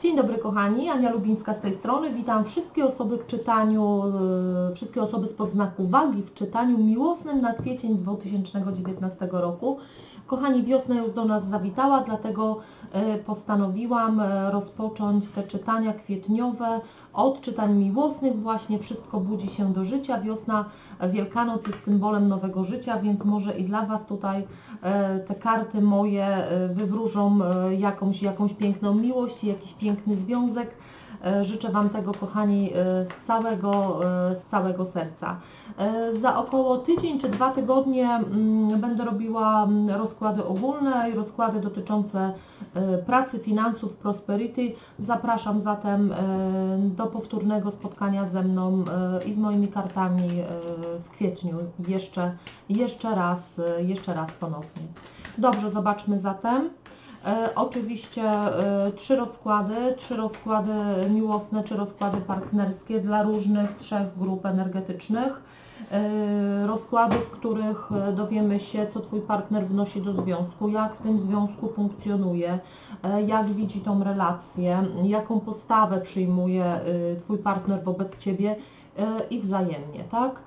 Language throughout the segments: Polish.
Dzień dobry kochani, Ania Lubińska z tej strony. Witam wszystkie osoby w czytaniu, e, wszystkie osoby spod znaku wagi w czytaniu miłosnym na kwiecień 2019 roku. Kochani, wiosna już do nas zawitała, dlatego e, postanowiłam e, rozpocząć te czytania kwietniowe od czytań miłosnych. Właśnie wszystko budzi się do życia. Wiosna, Wielkanoc jest symbolem nowego życia, więc może i dla Was tutaj te karty moje wywróżą jakąś, jakąś piękną miłość, jakiś piękny związek. E, życzę Wam tego, kochani, e, z całego, e, z całego serca. Za około tydzień czy dwa tygodnie mm, będę robiła mm, rozkłady ogólne i rozkłady dotyczące pracy, finansów, prosperity. Zapraszam zatem do powtórnego spotkania ze mną i z moimi kartami w kwietniu jeszcze, jeszcze raz, jeszcze raz ponownie. Dobrze, zobaczmy zatem. E, oczywiście e, trzy rozkłady, trzy rozkłady miłosne, czy rozkłady partnerskie dla różnych trzech grup energetycznych. E, rozkłady, w których dowiemy się, co Twój partner wnosi do związku, jak w tym związku funkcjonuje, jak widzi tą relację, jaką postawę przyjmuje Twój partner wobec Ciebie i wzajemnie, tak?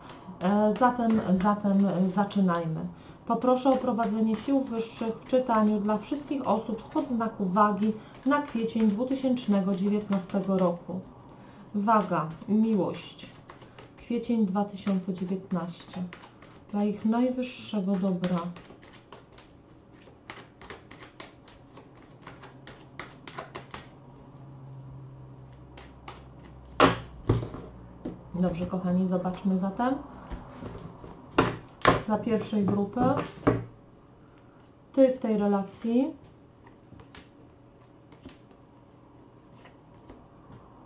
Zatem, zatem zaczynajmy. Poproszę o prowadzenie sił wyższych w czytaniu dla wszystkich osób spod znaku wagi na kwiecień 2019 roku. Waga, miłość, kwiecień 2019. Dla ich najwyższego dobra. Dobrze, kochani, zobaczmy zatem dla pierwszej grupy. Ty w tej relacji.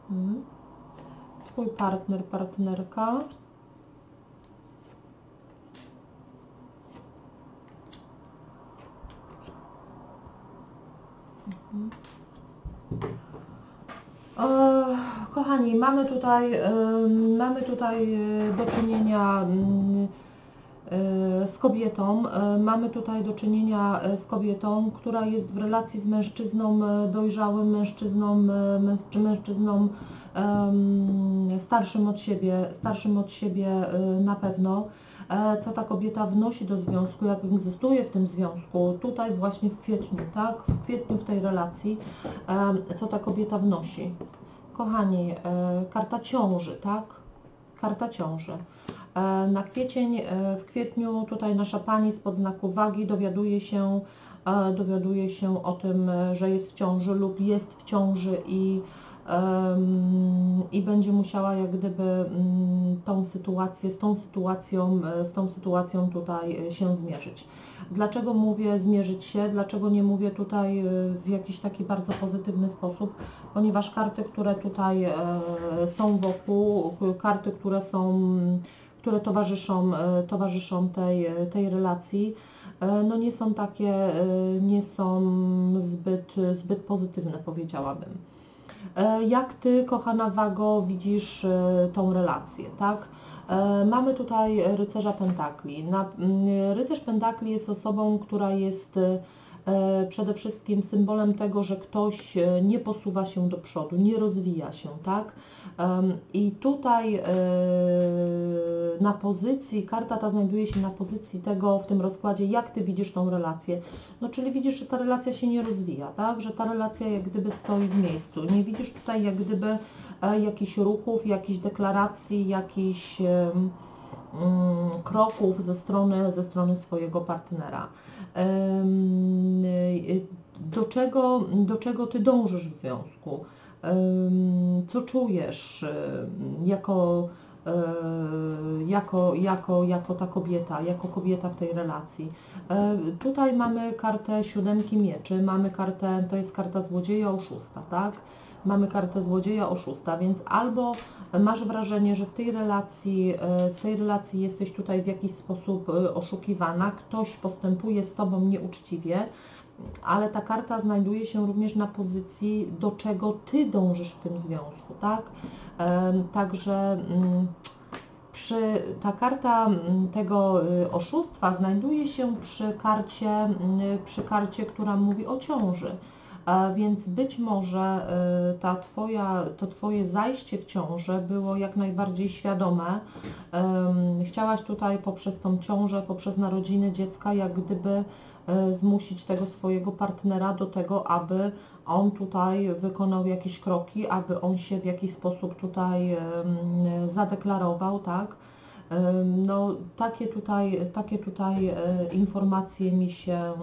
Hmm. Twój partner, partnerka. Mhm. E, kochani, mamy tutaj, mamy tutaj e, do czynienia mm, z kobietą. E, mamy tutaj do czynienia e, z kobietą, która jest w relacji z mężczyzną dojrzałym, mężczyzną, mężczyzną starszym od siebie, starszym od siebie na pewno. Co ta kobieta wnosi do związku, jak egzystuje w tym związku, tutaj właśnie w kwietniu, tak? W kwietniu w tej relacji, co ta kobieta wnosi. Kochani, karta ciąży, tak? Karta ciąży. E, na kwiecień, e, w kwietniu tutaj nasza Pani spod znaku wagi dowiaduje się, e, dowiaduje się o tym, że jest w ciąży lub jest w ciąży i, i będzie musiała jak gdyby mm, tą sytuację, z tą sytuacją, z tą sytuacją tutaj się zmierzyć. Dlaczego mówię zmierzyć się? Dlaczego nie mówię tutaj w jakiś taki bardzo pozytywny sposób? Ponieważ karty, które tutaj są wokół, karty, które są które towarzyszą, e, towarzyszą tej, tej relacji, e, no nie są takie, e, nie są zbyt, zbyt pozytywne, powiedziałabym. Jak Ty, kochana Wago, widzisz tą relację, tak? Mamy tutaj rycerza pentakli. Rycerz pentakli jest osobą, która jest E, przede wszystkim symbolem tego, że ktoś e, nie posuwa się do przodu, nie rozwija się, tak? I tutaj e, na pozycji, karta ta znajduje się na pozycji tego w tym rozkładzie, jak Ty widzisz tą relację. No czyli widzisz, że ta relacja się nie rozwija, tak? Że ta relacja jak gdyby stoi w miejscu. Nie widzisz tutaj jak gdyby jakichś ruchów, jakichś deklaracji, jakichś mm, kroków ze strony, ze strony swojego partnera do czego, do czego Ty dążysz w związku, co czujesz jako, e, jako, jako, jako ta kobieta, jako kobieta w tej relacji. E, tutaj mamy kartę siódemki mieczy, mamy kartę, to jest karta złodzieja oszusta, tak? Mamy kartę złodzieja oszusta, więc albo masz wrażenie, że w tej relacji, e, w tej relacji jesteś tutaj w jakiś sposób e, oszukiwana, ktoś postępuje z Tobą nieuczciwie, ale ta karta znajduje się również na pozycji, do czego Ty dążysz w tym związku, tak? Także mm, przy, ta karta mm, tego y, oszustwa znajduje się przy karcie, mm, przy karcie, która mówi o ciąży. A więc być może y, ta twoja, to Twoje zajście w ciążę było jak najbardziej świadome. Chciałaś tutaj poprzez tą ciążę, poprzez narodziny dziecka, jak gdyby y, zmusić tego swojego partnera do tego, aby on tutaj wykonał jakieś kroki, aby on się w jakiś sposób tutaj zadeklarował, tak? No, takie tutaj, takie tutaj y, informacje mi się,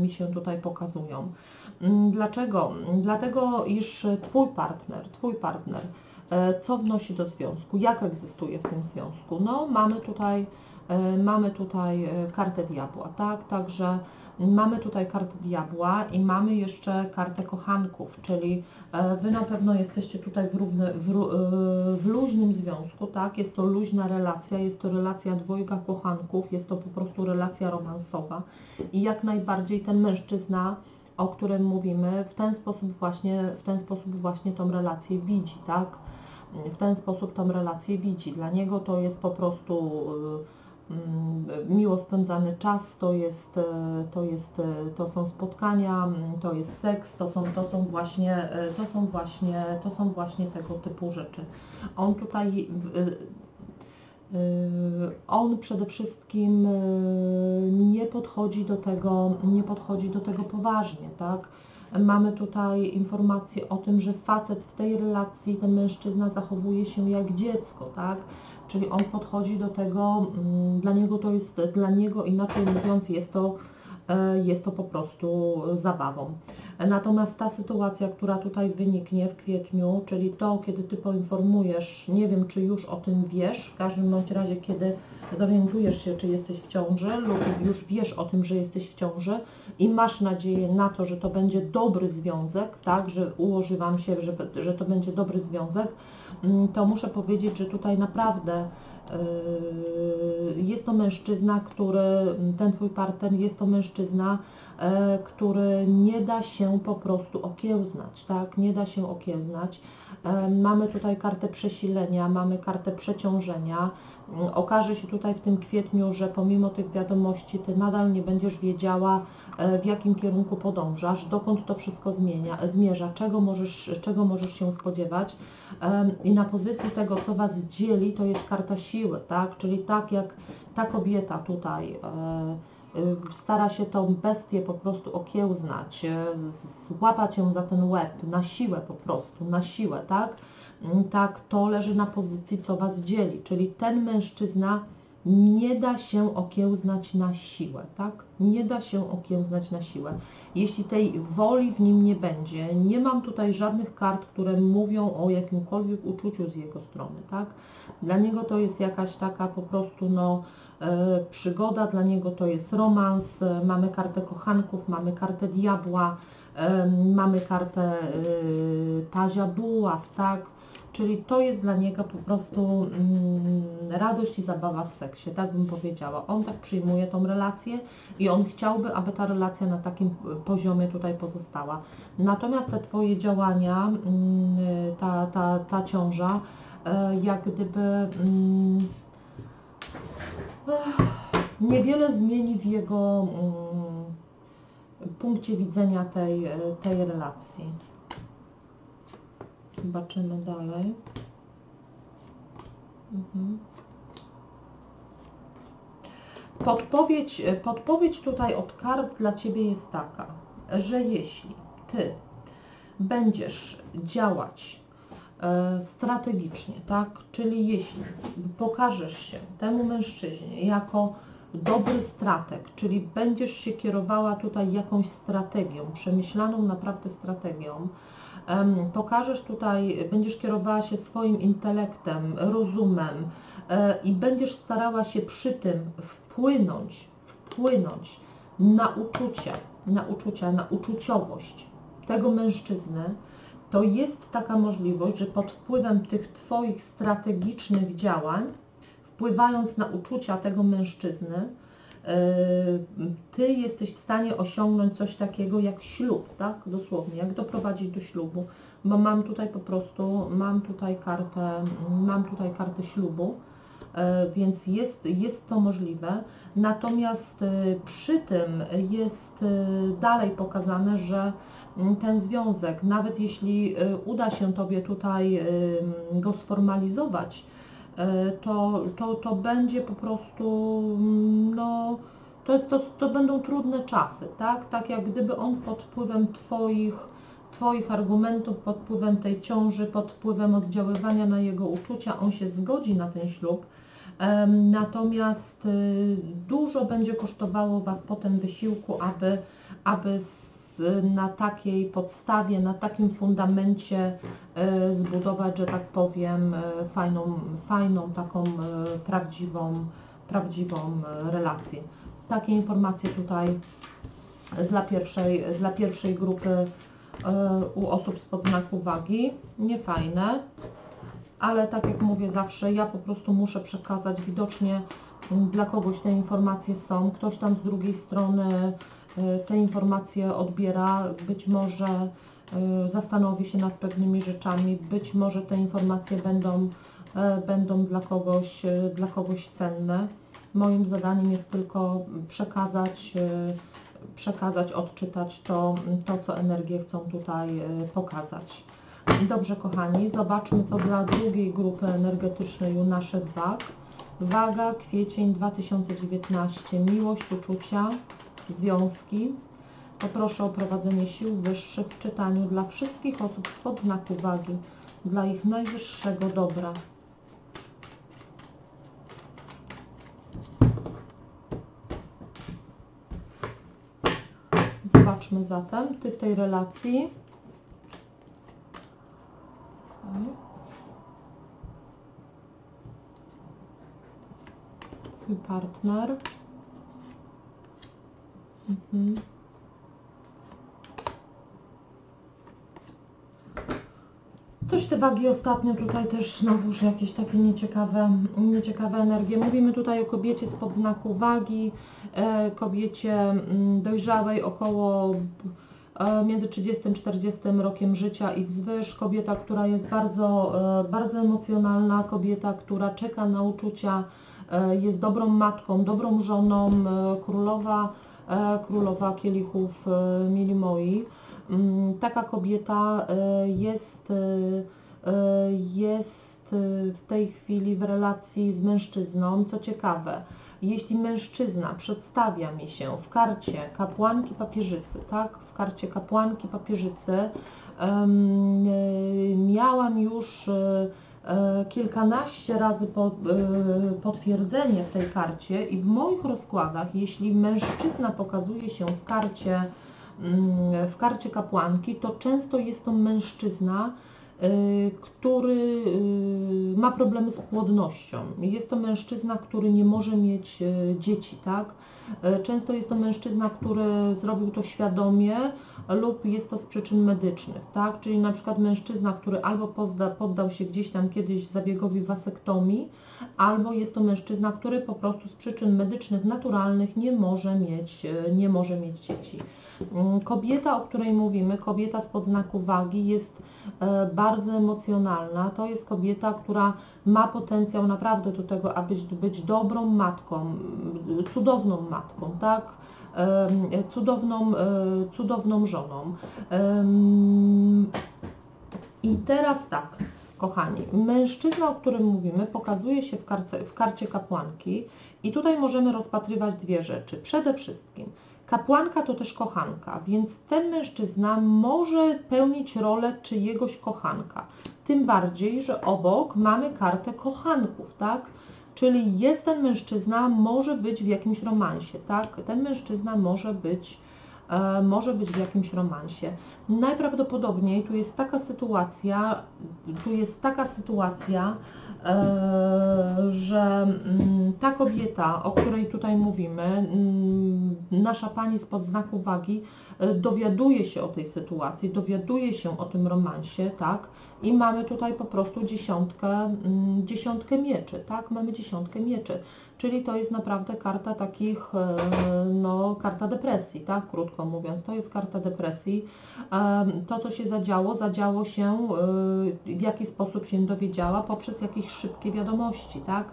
mi się tutaj pokazują. Mm, Dlaczego? Dlatego, iż Twój partner, Twój partner, e, co wnosi do związku, jak egzystuje w tym związku? No, mamy tutaj, e, mamy tutaj e, kartę diabła, tak? Także mamy tutaj kartę diabła i mamy jeszcze kartę kochanków, czyli Wy na pewno jesteście tutaj w, równy, w, w luźnym związku, tak? Jest to luźna relacja, jest to relacja dwojga kochanków, jest to po prostu relacja romansowa i jak najbardziej ten mężczyzna o którym mówimy, w ten sposób właśnie, w ten sposób właśnie tą relację widzi, tak? W ten sposób tą relację widzi. Dla niego to jest po prostu y, mm, miło spędzany czas, to jest, y, to jest, y, to są spotkania, mm, to jest seks, to są, to są właśnie, to są właśnie, to są właśnie tego typu rzeczy. On tutaj on przede wszystkim yy, nie podchodzi do tego, nie podchodzi do tego poważnie, tak? Mamy tutaj informację o tym, że facet w tej relacji, ten mężczyzna zachowuje się jak dziecko, tak? Czyli on podchodzi do tego, mm, dla niego to jest, dla niego inaczej mówiąc, jest to, e, jest to po prostu zabawą. Natomiast ta sytuacja, która tutaj wyniknie w kwietniu, czyli to, kiedy Ty poinformujesz, nie wiem, czy już o tym wiesz, w każdym bądź razie, kiedy zorientujesz się, czy jesteś w ciąży lub już wiesz o tym, że jesteś w ciąży i masz nadzieję na to, że to będzie dobry związek, tak, że ułoży Wam się, że, że to będzie dobry związek, mm, to muszę powiedzieć, że tutaj naprawdę jest to mężczyzna, który, ten Twój partner jest to mężczyzna, e, który nie da się po prostu okiełznać, tak? Nie da się okiełznać. E, Mamy tutaj kartę przesilenia, mamy kartę przeciążenia. Mm, Okaże się tutaj w tym kwietniu, że pomimo tych wiadomości Ty nadal nie będziesz wiedziała, w jakim kierunku podążasz, dokąd to wszystko zmienia, zmierza, czego możesz, czego możesz się spodziewać. I na pozycji tego, co Was dzieli, to jest karta siły, tak? Czyli tak jak ta kobieta tutaj e, y, stara się tą bestię po prostu okiełznać, e, złapać ją za ten łeb, na siłę po prostu, na siłę, tak? Mm, Tak, to leży na pozycji, co Was dzieli, czyli ten mężczyzna nie da się okiełznać na siłę, tak? Nie da się okiełznać na siłę. Jeśli tej woli w nim nie będzie, nie mam tutaj żadnych kart, które mówią o jakimkolwiek uczuciu z jego strony, tak? Dla niego to jest jakaś taka po prostu, no, e, przygoda, dla niego to jest romans, e, mamy kartę kochanków, mamy kartę diabła, e, mamy kartę pazia buław, tak? Czyli to jest dla niego po prostu mm, radość i zabawa w seksie, tak bym powiedziała. On tak przyjmuje tą relację i on chciałby, aby ta relacja na takim e, poziomie tutaj pozostała. Natomiast te Twoje działania, mm, ta, ta, ta ciąża, e, jak gdyby mm, niewiele zmieni w jego mm, punkcie widzenia tej, tej relacji. Zobaczymy dalej. Mhm. Podpowiedź, podpowiedź tutaj od kart dla Ciebie jest taka, że jeśli Ty będziesz działać e, strategicznie, tak? Czyli jeśli pokażesz się temu mężczyźnie jako dobry strateg, czyli będziesz się kierowała tutaj jakąś strategią, przemyślaną naprawdę strategią, pokażesz tutaj, będziesz kierowała się swoim intelektem, rozumem e, i będziesz starała się przy tym wpłynąć, wpłynąć na uczucie, na uczucia, na uczuciowość tego mężczyzny, to jest taka możliwość, że pod wpływem tych Twoich strategicznych działań, wpływając na uczucia tego mężczyzny, Ty jesteś w stanie osiągnąć coś takiego jak ślub, tak? Dosłownie, jak doprowadzić do ślubu, bo mam tutaj po prostu, mam tutaj kartę, mam tutaj kartę ślubu, e, więc jest, jest to możliwe. Natomiast e, przy tym jest dalej pokazane, że mm, ten związek, nawet jeśli uda się Tobie tutaj go sformalizować, to, to, to będzie po prostu, mm, no, to, jest, to, to będą trudne czasy, tak? Tak jak gdyby on pod wpływem Twoich, Twoich argumentów, pod wpływem tej ciąży, pod wpływem oddziaływania na jego uczucia, on się zgodzi na ten ślub, Natomiast y, dużo będzie kosztowało Was potem wysiłku, aby, aby z, na takiej podstawie, na takim fundamencie y, zbudować, że tak powiem, y, fajną, fajną taką y, prawdziwą, prawdziwą relację. Takie informacje tutaj dla pierwszej, dla pierwszej grupy u osób spod znaku wagi. Niefajne ale tak jak mówię zawsze, ja po prostu muszę przekazać widocznie dla kogoś te informacje są, ktoś tam z drugiej strony te informacje odbiera, być może y, zastanowi się nad pewnymi rzeczami, być może te informacje będą, y, będą dla, kogoś, dla kogoś cenne. Moim zadaniem jest tylko przekazać, przekazać, odczytać to, to co energie chcą tutaj pokazać. Dobrze, kochani, zobaczmy, co dla drugiej grupy energetycznej u naszych wag. Waga, kwiecień 2019, miłość, uczucia, związki. Poproszę o prowadzenie sił wyższych w czytaniu dla wszystkich osób spod znaku wagi, dla ich najwyższego dobra. Zobaczmy zatem, Ty w tej relacji Twój partner. Mhm. Coś te wagi ostatnio tutaj też znowuż jakieś takie nieciekawe, nieciekawe energie. Mówimy tutaj o kobiecie spod znaku wagi, e, kobiecie mm, dojrzałej około E, między 30 a 40 rokiem życia i wzwyż. Kobieta, która jest bardzo, e, bardzo emocjonalna, kobieta, która czeka na uczucia, jest dobrą matką, dobrą żoną, królowa, królowa kielichów mili moi. Mm, taka kobieta jest, jest w tej chwili w relacji z mężczyzną. Co ciekawe, jeśli mężczyzna przedstawia mi się w karcie kapłanki papieżycy, tak, w karcie kapłanki papieżycy, miałam już e, e, kilkanaście razy po, potwierdzenie w tej karcie i w moich rozkładach, jeśli mężczyzna pokazuje się w karcie, mm, w karcie kapłanki, to często jest to mężczyzna, Y, który ma problemy z płodnością. Jest to mężczyzna, który nie może mieć dzieci, tak? Często jest to mężczyzna, który zrobił to świadomie lub jest to z przyczyn medycznych, tak? Czyli na przykład mężczyzna, który albo podda, poddał się gdzieś tam kiedyś zabiegowi wasektomii, albo jest to mężczyzna, który po prostu z przyczyn medycznych, naturalnych nie może mieć, nie może mieć dzieci. Mm, kobieta, o której mówimy, kobieta spod znaku wagi jest e, bardzo emocjonalna. To jest kobieta, która ma potencjał naprawdę do tego, aby być dobrą matką, cudowną matką, tak? Cudowną, e, cudowną żoną. I teraz tak, kochani, mężczyzna, o którym mówimy, pokazuje się w, w karcie kapłanki i tutaj możemy rozpatrywać dwie rzeczy. Przede wszystkim Kapłanka to też kochanka, więc ten mężczyzna może pełnić rolę czyjegoś kochanka. Tym bardziej, że obok mamy kartę kochanków, tak? Czyli jest ten mężczyzna, może być w jakimś romansie, tak? Ten mężczyzna może być, może być w jakimś romansie. Najprawdopodobniej tu jest taka sytuacja, tu jest taka sytuacja, e, że mm, ta kobieta, o której tutaj mówimy, mm, nasza pani spod znaku wagi, e, dowiaduje się o tej sytuacji, dowiaduje się o tym romansie, tak? I mamy tutaj po prostu dziesiątkę, mm, dziesiątkę mieczy, tak? Mamy dziesiątkę mieczy, czyli to jest naprawdę karta takich, e, no, karta depresji, tak? Krótko mówiąc, to jest karta depresji. To, co się zadziało, zadziało się, e, w jaki sposób się dowiedziała, poprzez jakieś szybkie wiadomości, tak?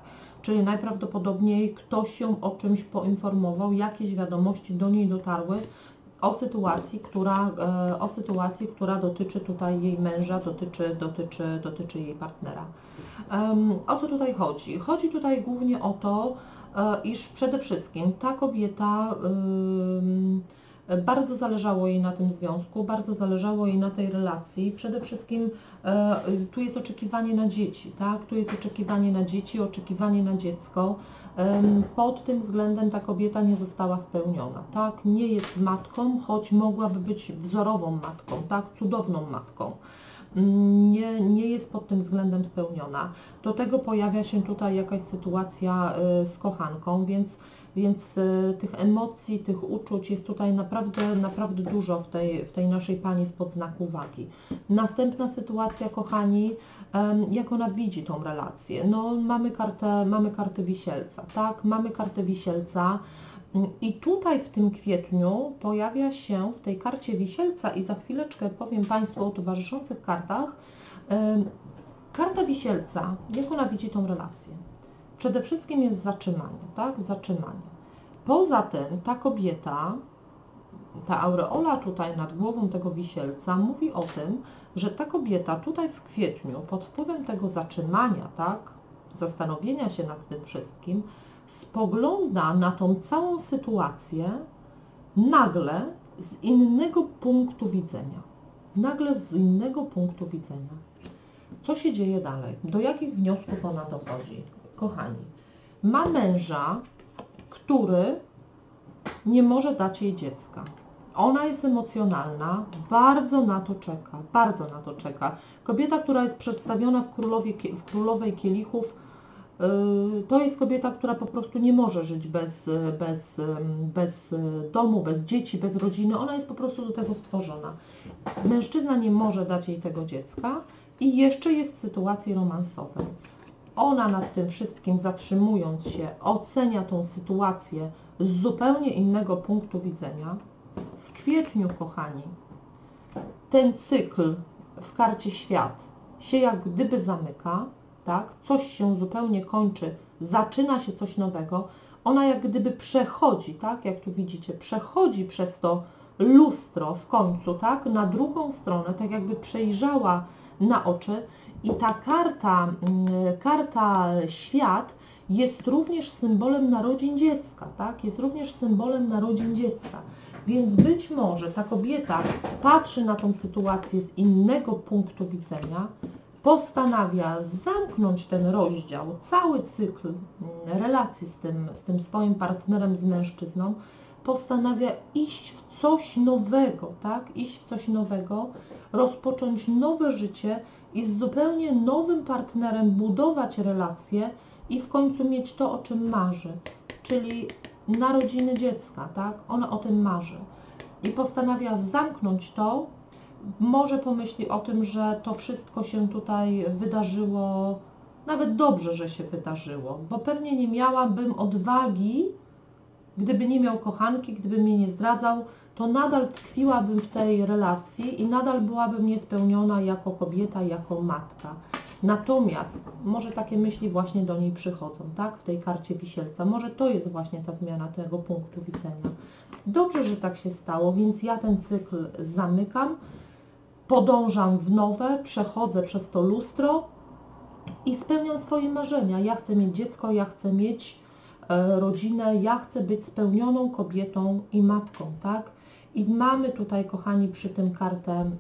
Czyli najprawdopodobniej ktoś się o czymś poinformował, jakieś wiadomości do niej dotarły, o sytuacji, która, e, o sytuacji, która dotyczy tutaj jej męża, dotyczy, dotyczy, dotyczy jej partnera. O co tutaj chodzi? Chodzi tutaj głównie o to, e, iż przede wszystkim ta kobieta bardzo zależało jej na tym związku, bardzo zależało jej na tej relacji. Przede wszystkim e, tu jest oczekiwanie na dzieci, tak? Tu jest oczekiwanie na dzieci, oczekiwanie na dziecko. Pod tym względem ta kobieta nie została spełniona, tak? Nie jest matką, choć mogłaby być wzorową matką, tak? Cudowną matką. Nie, nie jest pod tym względem spełniona. Do tego pojawia się tutaj jakaś sytuacja e, z kochanką, więc więc e, tych emocji, tych uczuć jest tutaj naprawdę, naprawdę dużo w tej, w tej naszej Pani spod znaku uwagi. Następna sytuacja, kochani, jak ona widzi tą relację. No mamy kartę, mamy kartę wisielca, tak? Mamy kartę wisielca mm, i tutaj w tym kwietniu pojawia się w tej karcie wisielca i za chwileczkę powiem Państwu o towarzyszących kartach, karta wisielca, jak ona widzi tą relację. Przede wszystkim jest zatrzymanie, tak? Zatrzymanie. Poza tym ta kobieta, ta aureola tutaj nad głową tego wisielca mówi o tym, że ta kobieta tutaj w kwietniu pod wpływem tego zatrzymania, tak? Zastanowienia się nad tym wszystkim, spogląda na tą całą sytuację nagle z innego punktu widzenia. Nagle z innego punktu widzenia. Co się dzieje dalej? Do jakich wniosków ona dochodzi? kochani, ma męża, który nie może dać jej dziecka. Ona jest emocjonalna, bardzo na to czeka, bardzo na to czeka. Kobieta, która jest przedstawiona w, królowie, w Królowej Kielichów, yy, to jest kobieta, która po prostu nie może żyć bez, bez, bez domu, bez dzieci, bez rodziny. Ona jest po prostu do tego stworzona. Mężczyzna nie może dać jej tego dziecka i jeszcze jest w sytuacji romansowej. Ona nad tym wszystkim zatrzymując się, ocenia tą sytuację z zupełnie innego punktu widzenia. Kwietniu, kochani, ten cykl w karcie świat się jak gdyby zamyka, tak? Coś się zupełnie kończy, zaczyna się coś nowego. Ona jak gdyby przechodzi, tak? Jak tu widzicie, przechodzi przez to lustro w końcu, tak? Na drugą stronę, tak jakby przejrzała na oczy i ta karta, mm, karta świat jest również symbolem narodzin dziecka, tak? Jest również symbolem narodzin dziecka. Więc być może ta kobieta patrzy na tą sytuację z innego punktu widzenia, postanawia zamknąć ten rozdział, cały cykl mm, relacji z tym, z tym swoim partnerem, z mężczyzną, postanawia iść w coś nowego, tak? Iść w coś nowego, rozpocząć nowe życie, i z zupełnie nowym partnerem budować relacje i w końcu mieć to, o czym marzy, czyli narodziny dziecka, tak? Ona o tym marzy. I postanawia zamknąć to, może pomyśli o tym, że to wszystko się tutaj wydarzyło, nawet dobrze, że się wydarzyło, bo pewnie nie miałabym odwagi, gdyby nie miał kochanki, gdyby mnie nie zdradzał, to nadal tkwiłabym w tej relacji i nadal byłabym niespełniona jako kobieta, jako matka. Natomiast może takie myśli właśnie do niej przychodzą, tak, w tej karcie wisielca. Może to jest właśnie ta zmiana tego punktu widzenia. Dobrze, że tak się stało, więc ja ten cykl zamykam, podążam w nowe, przechodzę przez to lustro i spełniam swoje marzenia. Ja chcę mieć dziecko, ja chcę mieć e, rodzinę, ja chcę być spełnioną kobietą i matką, tak? I mamy tutaj, kochani, przy tym kartę, mm,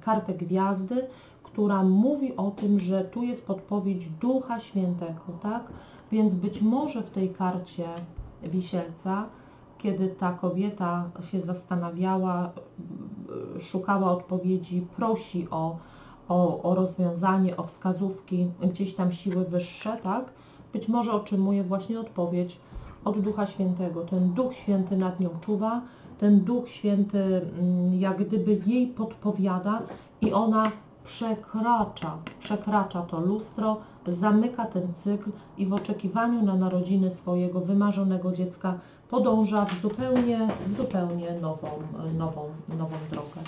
kartę gwiazdy, która mówi o tym, że tu jest podpowiedź Ducha Świętego, tak? Więc być może w tej karcie wisielca, kiedy ta kobieta się zastanawiała, szukała odpowiedzi, prosi o, o, o rozwiązanie, o wskazówki, gdzieś tam siły wyższe, tak? Być może otrzymuje właśnie odpowiedź od Ducha Świętego. Ten Duch Święty nad nią czuwa, ten Duch Święty mm, jak gdyby jej podpowiada i ona przekracza, przekracza to lustro, zamyka ten cykl i w oczekiwaniu na narodziny swojego wymarzonego dziecka podąża w zupełnie, w zupełnie nową, nową, nową drogę.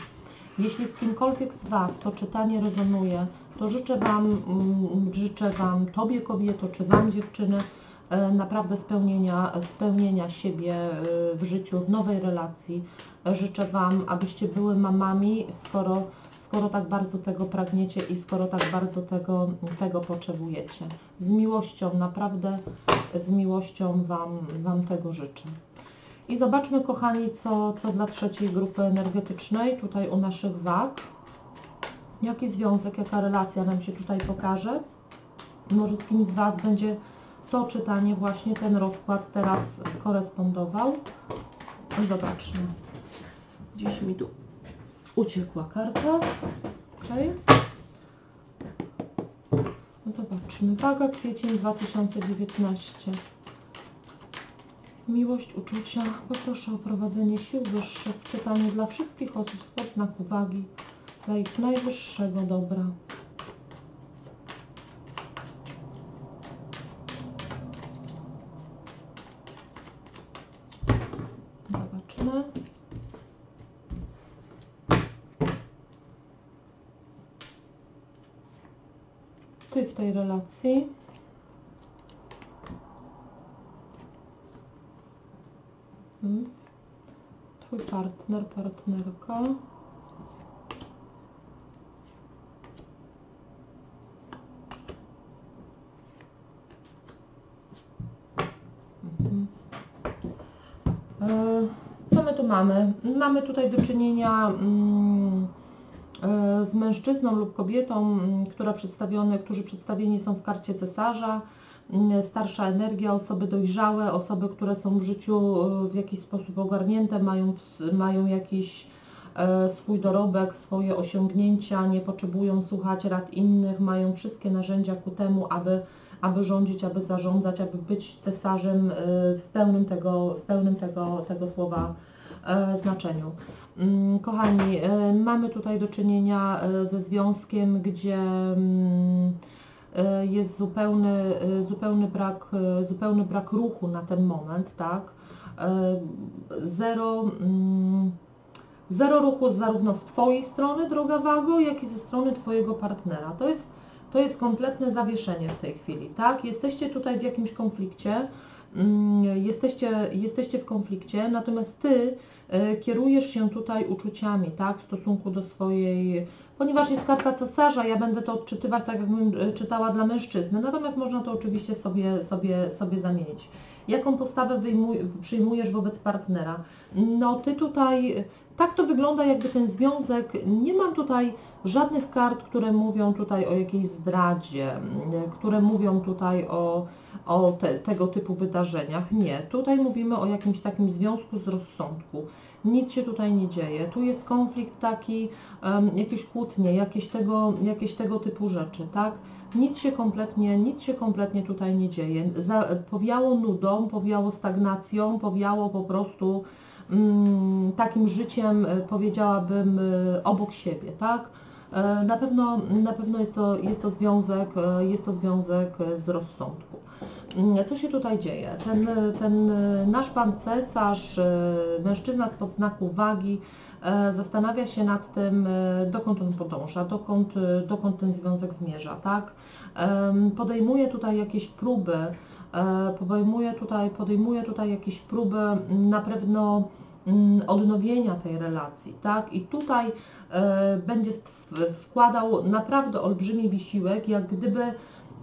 Jeśli z kimkolwiek z Was to czytanie rezonuje, to życzę Wam, mm, życzę Wam, Tobie kobieto, czy Wam dziewczyny, e, naprawdę spełnienia, spełnienia siebie e, w życiu, w nowej relacji. Życzę Wam, abyście były mamami, skoro, skoro tak bardzo tego pragniecie i skoro tak bardzo tego, tego potrzebujecie. Z miłością, naprawdę z miłością Wam, wam tego życzę. I zobaczmy, kochani, co, co dla trzeciej grupy energetycznej, tutaj u naszych wag. Jaki związek, jaka relacja nam się tutaj pokaże. Może z kimś z Was będzie to czytanie, właśnie ten rozkład teraz korespondował. Zobaczmy. Gdzieś mi tu uciekła karta. Okay. Zobaczmy. Waga kwiecień 2019. Miłość, uczucia. Poproszę o prowadzenie sił wyższych w czytaniu dla wszystkich osób spod znaku wagi, dla ich najwyższego dobra. Zobaczmy. Ty relacji. Mhm. Twój partner, partnerka. Mhm. E, Co my tu mamy? Mamy tutaj do czynienia mm, z mężczyzną lub kobietą, mm, która przedstawione, którzy przedstawieni są w karcie cesarza Mm, starsza energia, osoby dojrzałe, osoby, które są w życiu e, w jakiś sposób ogarnięte, mają, mają jakiś e, swój dorobek, swoje osiągnięcia, nie potrzebują słuchać rad innych, mają wszystkie narzędzia ku temu, aby, aby rządzić, aby zarządzać, aby być cesarzem e, w pełnym tego, w pełnym tego, tego słowa znaczeniu. Mm, kochani, mamy tutaj do czynienia ze związkiem, gdzie mm, E, jest zupełny, e, zupełny, brak, e, zupełny brak ruchu na ten moment, tak? Zero, mm, zero ruchu zarówno z Twojej strony, droga Wago, jak i ze strony Twojego partnera. To jest, to jest kompletne zawieszenie w tej chwili, tak? Jesteście tutaj w jakimś konflikcie, jesteście, jesteście w konflikcie, natomiast Ty kierujesz się tutaj uczuciami, tak? W stosunku do swojej Ponieważ jest karta cesarza, ja będę to odczytywać tak, jakbym e, czytała dla mężczyzny, natomiast można to oczywiście sobie, sobie, sobie zamienić. Jaką postawę wyjmuj, przyjmujesz wobec partnera? No Ty tutaj, tak to wygląda jakby ten związek, nie mam tutaj żadnych kart, które mówią tutaj o jakiejś zdradzie, które mówią tutaj o, o te, tego typu wydarzeniach. Nie, tutaj mówimy o jakimś takim związku z rozsądku nic się tutaj nie dzieje. Tu jest konflikt taki, um, jakieś kłótnie, jakieś tego, jakieś tego typu rzeczy, tak? Nic się kompletnie, nic się kompletnie tutaj nie dzieje. Za, powiało nudą, powiało stagnacją, powiało po prostu mm, takim życiem, e, powiedziałabym, e, obok siebie, tak? E, na pewno, na pewno jest, to, jest, to związek, jest to związek z rozsądku. Mm, co się tutaj dzieje? Ten, ten nasz pan cesarz, e, mężczyzna spod znaku wagi, e, zastanawia się nad tym, e, dokąd on podąża, dokąd, dokąd ten związek zmierza, tak? Podejmuje tutaj jakieś próby, podejmuje tutaj, podejmuje tutaj jakieś próby na pewno mm, odnowienia tej relacji, tak? I tutaj będzie wkładał naprawdę olbrzymi wysiłek, jak gdyby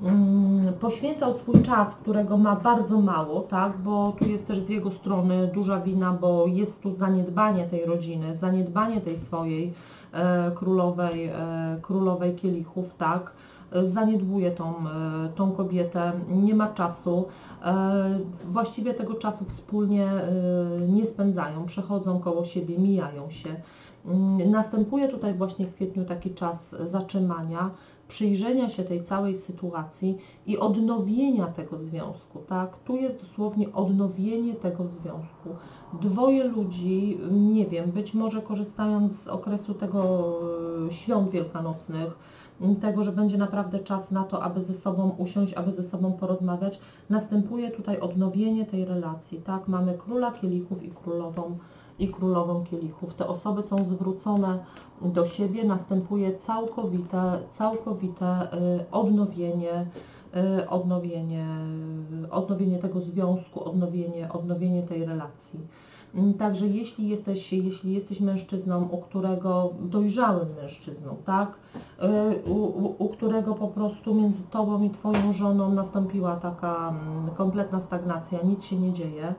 Mm, poświęcał swój czas, którego ma bardzo mało, tak, bo tu jest też z jego strony duża wina, bo jest tu zaniedbanie tej rodziny, zaniedbanie tej swojej e, królowej, e, królowej kielichów, tak, e, zaniedbuje tą, e, tą kobietę, nie ma czasu, e, właściwie tego czasu wspólnie e, nie spędzają, przechodzą koło siebie, mijają się. Mm, następuje tutaj właśnie w kwietniu taki czas zatrzymania, przyjrzenia się tej całej sytuacji i odnowienia tego związku, tak? Tu jest dosłownie odnowienie tego związku. Dwoje ludzi, nie wiem, być może korzystając z okresu tego e, świąt wielkanocnych, tego, że będzie naprawdę czas na to, aby ze sobą usiąść, aby ze sobą porozmawiać, następuje tutaj odnowienie tej relacji, tak? Mamy króla kielichów i królową i królową kielichów. Te osoby są zwrócone do siebie, następuje całkowite, całkowite y, odnowienie, y, odnowienie, odnowienie tego związku, odnowienie, odnowienie tej relacji. Mm, Także jeśli jesteś, jeśli jesteś mężczyzną, u którego dojrzałym mężczyzną, tak, y, u, u, u którego po prostu między tobą i twoją żoną nastąpiła taka mm, kompletna stagnacja, nic się nie dzieje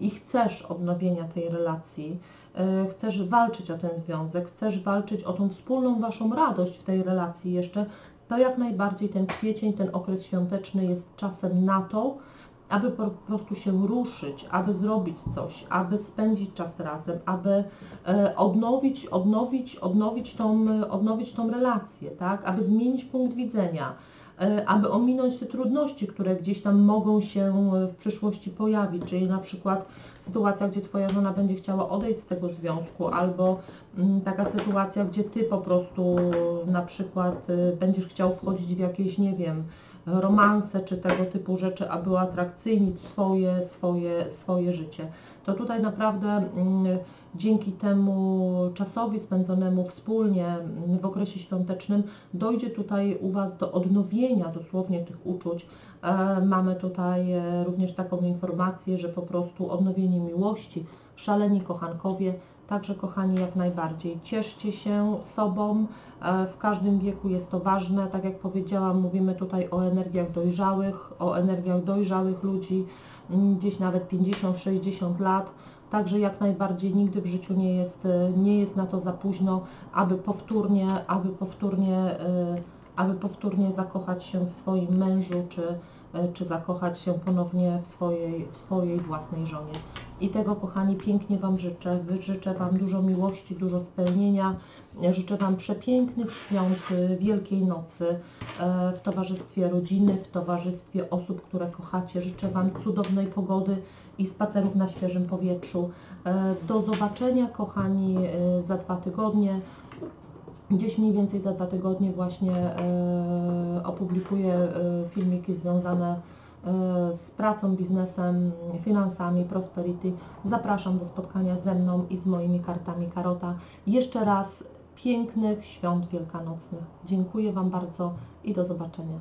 i chcesz odnowienia tej relacji, y, chcesz walczyć o ten związek, chcesz walczyć o tą wspólną waszą radość w tej relacji jeszcze, to jak najbardziej ten kwiecień, ten okres świąteczny jest czasem na to, aby po prostu się ruszyć, aby zrobić coś, aby spędzić czas razem, aby e, odnowić, odnowić, odnowić tą, odnowić tą relację, tak? aby zmienić punkt widzenia, e, aby ominąć te trudności, które gdzieś tam mogą się w przyszłości pojawić, czyli na przykład sytuacja, gdzie Twoja żona będzie chciała odejść z tego związku, albo mm, taka sytuacja, gdzie Ty po prostu na przykład będziesz chciał wchodzić w jakieś, nie wiem, romanse czy tego typu rzeczy, aby uatrakcyjnić swoje, swoje, swoje życie. To tutaj naprawdę mm, dzięki temu czasowi spędzonemu wspólnie mm, w okresie świątecznym dojdzie tutaj u Was do odnowienia dosłownie tych uczuć. E, Mamy tutaj e, również taką informację, że po prostu odnowienie miłości, szaleni kochankowie, Także kochani, jak najbardziej cieszcie się sobą. E, W każdym wieku jest to ważne. Tak jak powiedziałam, mówimy tutaj o energiach dojrzałych, o energiach dojrzałych ludzi, mm, gdzieś nawet 50-60 lat. Także jak najbardziej nigdy w życiu nie jest, nie jest na to za późno, aby powtórnie, aby powtórnie, e, aby powtórnie zakochać się w swoim mężu, czy, e, czy zakochać się ponownie w swojej, w swojej własnej żonie. I tego, kochani, pięknie Wam życzę. Życzę Wam dużo miłości, dużo spełnienia. Życzę Wam przepięknych świąt y, Wielkiej Nocy e, w towarzystwie rodziny, w towarzystwie osób, które kochacie. Życzę Wam cudownej pogody i spacerów na świeżym powietrzu. E, Do zobaczenia, kochani, e, za dwa tygodnie. Gdzieś mniej więcej za dwa tygodnie właśnie opublikuję filmiki związane z pracą, biznesem, finansami, prosperity. Zapraszam do spotkania ze mną i z moimi kartami Karota. Jeszcze raz pięknych świąt wielkanocnych. Dziękuję Wam bardzo i do zobaczenia.